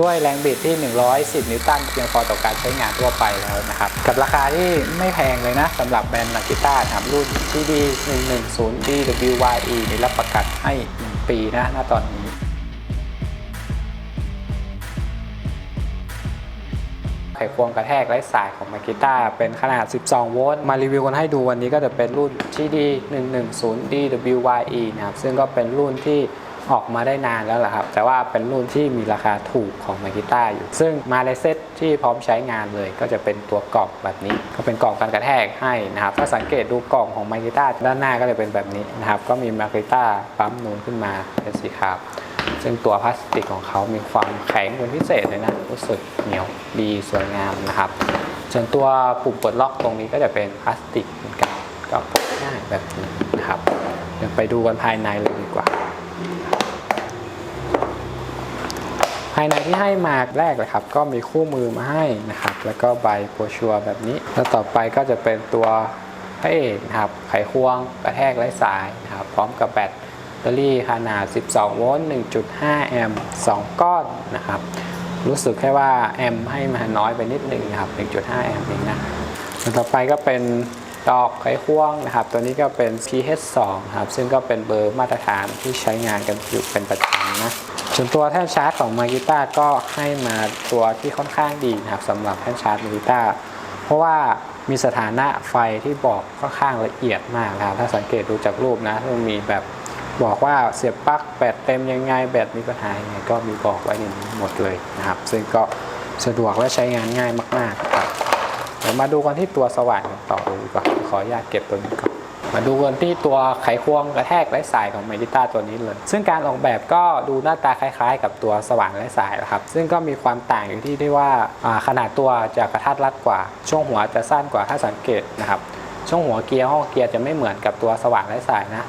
ด้วยแรงบิดที่ 110 นิวตันเพียงพอต่อการใช้งานทั่วไปแล้วนะครับ กับราคาที่ไม่แพงเลยนะสำหรับแบรนด์มากิต้านะครับรุ่น TD 110 DWYE นี่รับประกันให้ 1 ปีนะณตอนนี้ไขควงกระแทกไร้สายของมากิต้าเป็นขนาด 12 โวลต์ มารีวิวกันให้ดูวันนี้ก็จะเป็นรุ่น TD 110 DWYE นะครับ ซึ่งก็เป็นรุ่นที่ ออกมาได้นานแล้วแหละครับ แต่ว่าเป็นรุ่นที่มีราคาถูกของมากิต้าอยู่ ซึ่งมาในเซตที่พร้อมใช้งานเลย ก็จะเป็นตัวกล่องแบบนี้ ก็เป็นกล่องกันกระแทกให้นะครับ ถ้าสังเกตดูกล่องของมากิต้าด้านหน้าก็จะเป็นแบบนี้นะครับ ก็มีมากิต้าปั๊มนูนขึ้นมาเป็นสีขาวซึ่งตัวพลาสติกของเขามีความแข็งเป็นพิเศษเลยนะ รู้สึกเหนียวดีสวยงามนะครับ ส่วนตัวปุ่มปลดล็อกตรงนี้ก็จะเป็นพลาสติกเหมือนกันก็ปลดง่ายแบบนี้นะครับ เดี๋ยวไปดูกันภายในเลยดีกว่าภายในที่ให้มาแรกเลยครับ ก็มีคู่มือมาให้นะครับ แล้วก็ใบโปรชัวแบบนี้ แล้วต่อไปก็จะเป็นตัวพระเอกนะครับ ไขควงกระแทกไร้สายนะครับ พร้อมกับแบตเตอรี่ขนาด 12 โวลต์ 1.5 แอมป์ 2 ก้อนนะครับ รู้สึกแค่ว่าแอมป์ให้มาน้อยไปนิดหนึ่งนะครับ 1.5 แอมป์เองนะส่วต่อไปก็เป็นดอกไขควงนะครับ ตัวนี้ก็เป็น PH2 ครับ ซึ่งก็เป็นเบอร์มาตรฐานที่ใช้งานกันอยู่เป็นประจำนะ ส่วนตัวแท่นชาร์จของมากิต้าก็ให้มาตัวที่ค่อนข้างดีนะครับสำหรับแท่นชาร์จมากิต้าเพราะว่ามีสถานะไฟที่บอกค่อนข้างละเอียดมากนะครับถ้าสังเกตดูจากรูปนะมันมีแบบบอกว่าเสียบปลั๊กแบตเต็มยังไงแบตมีปัญหายังไงก็มีบอกไว้ในนี้หมดเลยนะครับ ซึ่งก็สะดวกและใช้งานง่ายมากๆครับเดี๋ยวมาดูกันที่ตัวสว่านต่อเลยดีกว่าขออนุญาตเก็บตัวนี้ก่อน มาดูกันที่ตัวไขควงกระแทกไร้สายของเมดิต้าตัวนี้เลย ซึ่งการออกแบบก็ดูหน้าตาคล้ายๆ กับตัวสว่านไร้สายนะครับ ซึ่งก็มีความต่างอยู่ที่ที่ว่าขนาดตัวจะกระทัดรัดกว่า ช่วงหัวจะสั้นกว่าถ้าสังเกตนะครับ ช่วงหัวเกียร์ห้องเกียร์จะไม่เหมือนกับตัวสว่านไร้สายนะ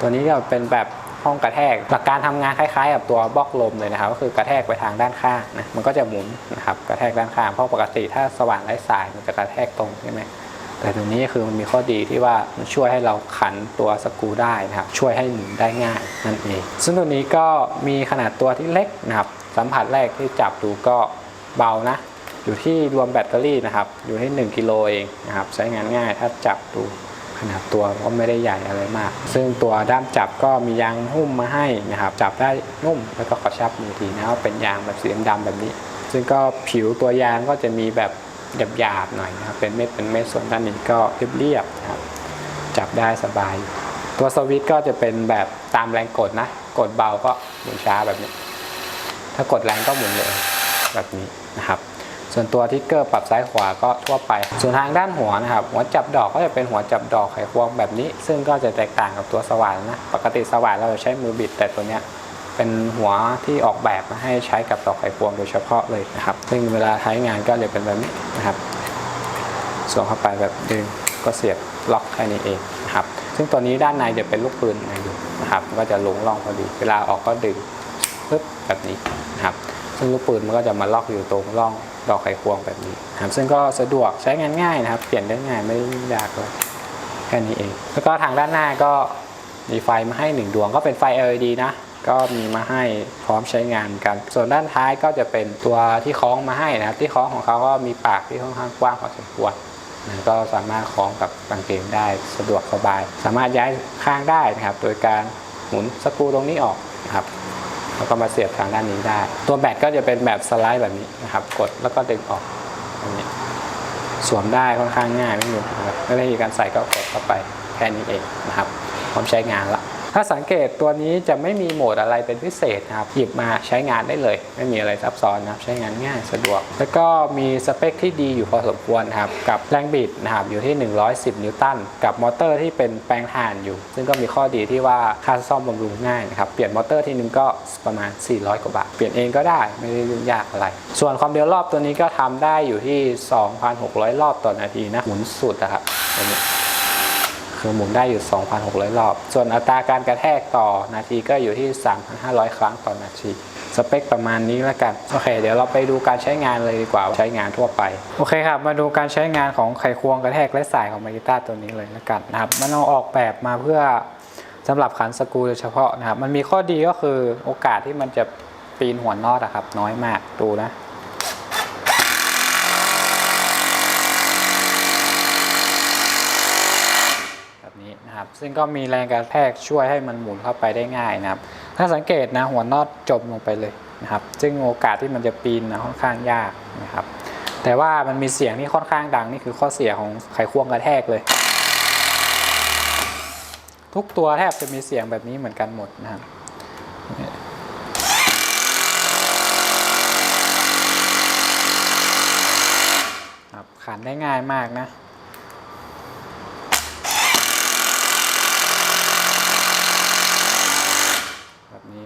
ตัวนี้ก็เป็นแบบห้องกระแทก หลักการทำงานคล้ายๆ กับตัวบล็อกลมเลยนะครับ ก็คือกระแทกไปทางด้านข้างนะ มันก็จะหมุนนะครับ กระแทกด้านข้าง เพราะปกติถ้าสว่านไร้สายมันจะกระแทกตรงใช่ไหม แต่ตัวนี้คือมันมีข้อดีที่ว่ามันช่วยให้เราขันตัวสกูได้นะครับช่วยให้หมุนได้ง่ายนั่นเอง ซึ่งตัวนี้ก็มีขนาดตัวที่เล็กนะครับสัมผัสแรกที่จับดูก็เบานะ อยู่ที่รวมแบตเตอรี่นะครับ อยู่ที่1กิโลเองนะครับใช้งานง่ายถ้าจับดูขนาดตัวก็ไม่ได้ใหญ่อะไรมาก ซึ่งตัวด้ามจับก็มียางหุ้มมาให้นะครับ จับได้นุ่มแล้วก็กระชับมือทีนะครับเป็นยางแบบสีดำแบบนี้ ซึ่งก็ผิวตัวยางก็จะมีแบบ หยาบๆหน่อยนะครับ เป็นเม็ดเป็นเม็ดส่วนด้านนี้ก็เรียบๆนะครับ จับได้สบาย ตัวสวิตช์ก็จะเป็นแบบตามแรงกดนะ กดเบาก็หมุนช้าแบบนี้ ถ้ากดแรงก็หมุนเร็วแบบนี้นะครับ ส่วนตัวทิกเกอร์ปรับซ้ายขวาก็ทั่วไป ส่วนทางด้านหัวนะครับ หัวจับดอกก็จะเป็นหัวจับดอกไขควงแบบนี้ ซึ่งก็จะแตกต่างกับตัวสว่านนะ ปกติสว่านเราจะใช้มือบิดแต่ตัวเนี้ย เป็นหัวที่ออกแบบมาให้ใช้กับดอกไขควงโดยเฉพาะเลยนะครับ ซึ่งเวลาใช้งานก็จะเป็นแบบนี้นะครับสวมเข้าไปแบบดึงก็เสียบล็อกแค่นี้เองนะครับ ซึ่งตัวนี้ด้านในจะเป็นลูกปืนนอยู่นะครับ ก็จะลงร่องพอดี เวลาออกก็ดึงปึ๊บแบบนี้นะครับ ซึ่งลูกปืนมันก็จะมาล็อกอยู่ตรงร่องดอกไขควงแบบนี้นะครับ ซึ่งก็สะดวกใช้งานง่ายนะครับ เปลี่ยนได้ง่ายไม่ยากเลยแค่นี้เอง แล้วก็ทางด้านหน้าก็มีไฟมาให้หนึ่งดวงก็เป็นไฟ LED นะ ก็มีมาให้พร้อมใช้งานกัน ส่วนด้านท้ายก็จะเป็นตัวที่คล้องมาให้นะครับที่คล้องของเขาก็มีปากที่ค่อนข้างกว้างพอสมควรนะก็สามารถคล้องกับกางเกงได้สะดวกสบาย สามารถย้ายข้างได้นะครับ โดยการหมุนสกรูตรงนี้ออกนะครับแล้วก็มาเสียบทางด้านนี้ได้ ตัวแบตก็จะเป็นแบบสไลด์แบบนี้นะครับ กดแล้วก็ดึงออกแบบนี้สวมได้ค่อนข้างง่ายไม่มีนะครับไม่ได้มีการใส่ก็กดเข้าไปแค่นี้เองนะครับพร้อมใช้งานละ ถ้าสังเกตตัวนี้จะไม่มีโหมดอะไรเป็นพิเศษนะครับ หยิบมาใช้งานได้เลย ไม่มีอะไรซับซ้อนนะครับ ใช้งานง่ายสะดวก แล้วก็มีสเปคที่ดีอยู่พอสมควรครับ กับแรงบิดนะครับอยู่ที่ 110 นิวตัน กับมอเตอร์ที่เป็นแปลงถ่านอยู่ ซึ่งก็มีข้อดีที่ว่าค่าซ่อมบำรุงง่ายนะครับ เปลี่ยนมอเตอร์ทีนึงก็ประมาณ 400 กว่าบาท เปลี่ยนเองก็ได้ ไม่ได้ยุ่งยากอะไร ส่วนความเร็วรอบตัวนี้ก็ทำได้อยู่ที่ 2,600 รอบต่อนาทีนะ หมุนสุดนะครับตัวนี้ คือหมุนได้อยู่ 2,600 รอบ ส่วนอัตราการกระแทกต่อนาทีก็อยู่ที่ 3,500 ครั้งต่อนาที สเปคประมาณนี้แล้วกัน โอเค เดี๋ยวเราไปดูการใช้งานเลยดีกว่าใช้งานทั่วไป โอเคครับ มาดูการใช้งานของไขควงกระแทกและสายของมากิต้าตัวนี้เลยแล้วกันนะครับ มันเอาออกแบบมาเพื่อสำหรับขันสกรูโดยเฉพาะนะครับ มันมีข้อดีก็คือโอกาสที่มันจะปีนหัวนอตอะครับ น้อยมากดูนะ แบบนี้นะครับ ซึ่งก็มีแรงกระแทกช่วยให้มันหมุนเข้าไปได้ง่ายนะครับ ถ้าสังเกตนะหัวน็อตจมลงไปเลยนะครับ ซึ่งโอกาสที่มันจะปีนนะค่อนข้างยากนะครับ แต่ว่ามันมีเสียงที่ค่อนข้างดังนี่คือข้อเสียของไขควงกระแทกเลย ทุกตัวแทบจะมีเสียงแบบนี้เหมือนกันหมดนะครับขันได้ง่ายมากนะ แบบนี้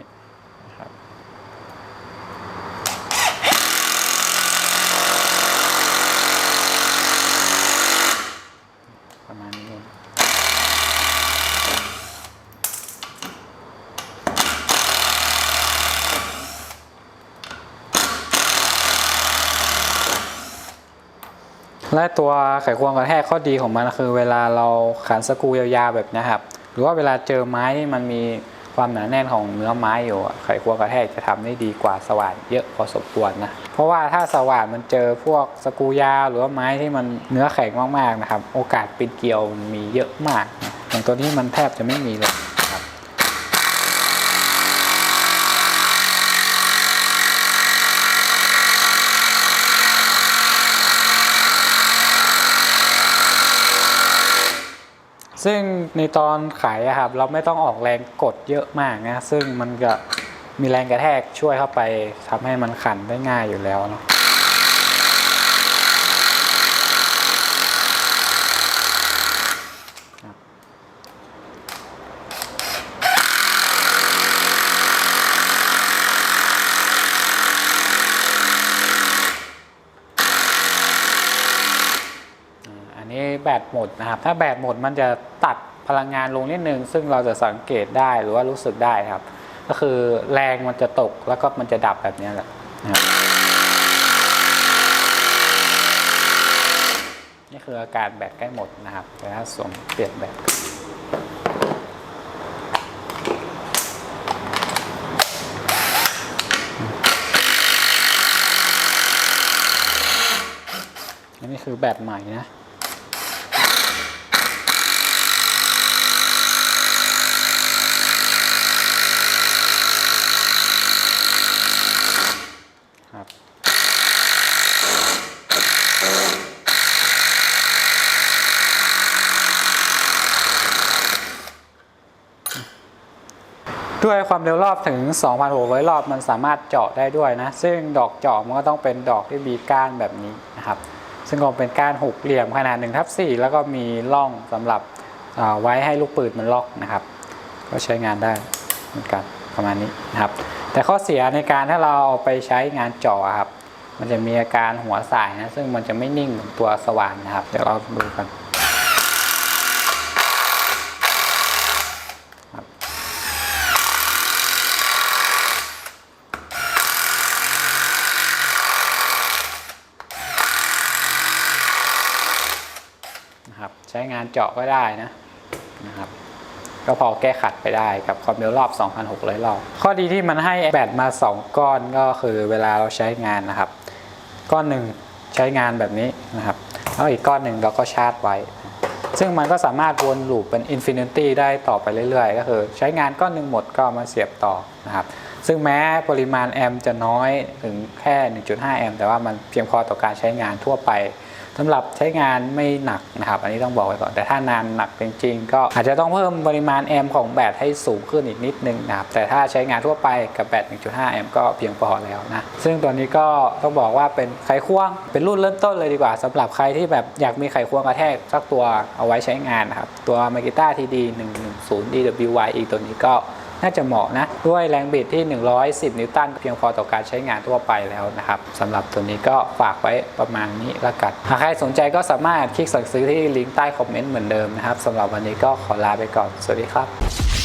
นะครับ ประมาณนี้เอง และตัวไขควงกระแทกข้อดีของมันคือ เวลาเราขันสกูยาวๆแบบนี้ครับ หรือว่าเวลาเจอไม้ที่มันมีความหนาแน่นของเนื้อไม้อยู่ไขควงกระแทกจะทำได้ดีกว่าสว่านเยอะพอสมควรนะ เพราะว่าถ้าสว่านมันเจอพวกสกูยาวหรือว่าไม้ที่มันเนื้อแข็งมากๆนะครับ โอกาสปิดเกลียวมันมีเยอะมาก อย่างตัวนี้มันแทบจะไม่มีเลยนะครับ ซึ่งในตอนขายอะครับเราไม่ต้องออกแรงกดเยอะมากนะซึ่งมันก็มีแรงกระแทกช่วยเข้าไปทำให้มันขันได้ง่ายอยู่แล้วเนาะครับอ่าอันนี้แบ ตหมดนะครับ ถ้าแบตหมดมันจะตัดพลังงานลงนิดนึง ซึ่งเราจะสังเกตได้หรือว่ารู้สึกได้ครับ ก็คือแรงมันจะตกแล้วก็มันจะดับแบบนี้แหละนะครับนี่คืออาการแบตใกล้หมดนะครับแต่ถ้าสวมเปลี่ยนแบตนนี้คือแบตใหม่นะ ด้วยความเร็วรอบถึง 2,600 รอบมันสามารถเจาะได้ด้วยนะ ซึ่งดอกเจาะมันก็ต้องเป็นดอกที่มีก้านแบบนี้นะครับ ซึ่งก็เป็นก้านหกเหลี่ยมขนาด1ทับ4แล้วก็มีร่องสำหรับไว้ให้ลูกปืนมันล็อกนะครับ ก็ใช้งานได้เหมือนกันประมาณนี้นะครับ แต่ข้อเสียในการถ้าเราเอาไปใช้งานเจาะครับ มันจะมีอาการหัวสายนะ ซึ่งมันจะไม่นิ่งเหมือนตัวสว่านนะครับ เดี๋ยวเราดูกันครับนะครับ ใช้งานเจาะก็ได้นะนะครับก็พอแก้ขัดไปได้กับความเร็วรอบ 2,600 รอบ ข้อดีที่มันให้แบตมา 2 ก้อนก็คือเวลาเราใช้งานนะครับ ก้อนหนึ่งใช้งานแบบนี้นะครับ แล้วอีกก้อนหนึ่งเราก็ชาร์จไว้ ซึ่งมันก็สามารถวนลูปเป็นอินฟินิตี้ได้ต่อไปเรื่อยๆ ก็คือใช้งานก้อนหนึ่งหมดก็มาเสียบต่อนะครับ ซึ่งแม้ปริมาณแอมป์จะน้อยถึงแค่ 1.5 แอมป์แต่ว่ามันเพียงพอต่อการใช้งานทั่วไป สำหรับใช้งานไม่หนักนะครับ อันนี้ต้องบอกไว้ก่อน แต่ถ้านานหนักจริงๆ ก็อาจจะต้องเพิ่มปริมาณแอมป์ของแบตให้สูงขึ้นอีกนิดนึงนะครับ แต่ถ้าใช้งานทั่วไปกับแบต 1.5 แอมป์ก็เพียงพอแล้วนะ ซึ่งตัวนี้ก็ต้องบอกว่าเป็นไขควง เป็นรุ่นเริ่มต้นเลยดีกว่าสำหรับใครที่แบบอยากมีไขควงกระแทกสักตัวเอาไว้ใช้งานนะครับ ตัว m a g i t a TD 110 DWY อีกตัวนี้ก็ น่าจะเหมาะนะ ด้วยแรงบิดที่ 110 นิวตันเพียงพอต่อการใช้งานทั่วไปแล้วนะครับสำหรับตัวนี้ก็ฝากไว้ประมาณนี้ละกัน หากใครสนใจก็สามารถคลิกสั่งซื้อที่ลิงก์ใต้คอมเมนต์เหมือนเดิมนะครับสำหรับวันนี้ก็ขอลาไปก่อน สวัสดีครับ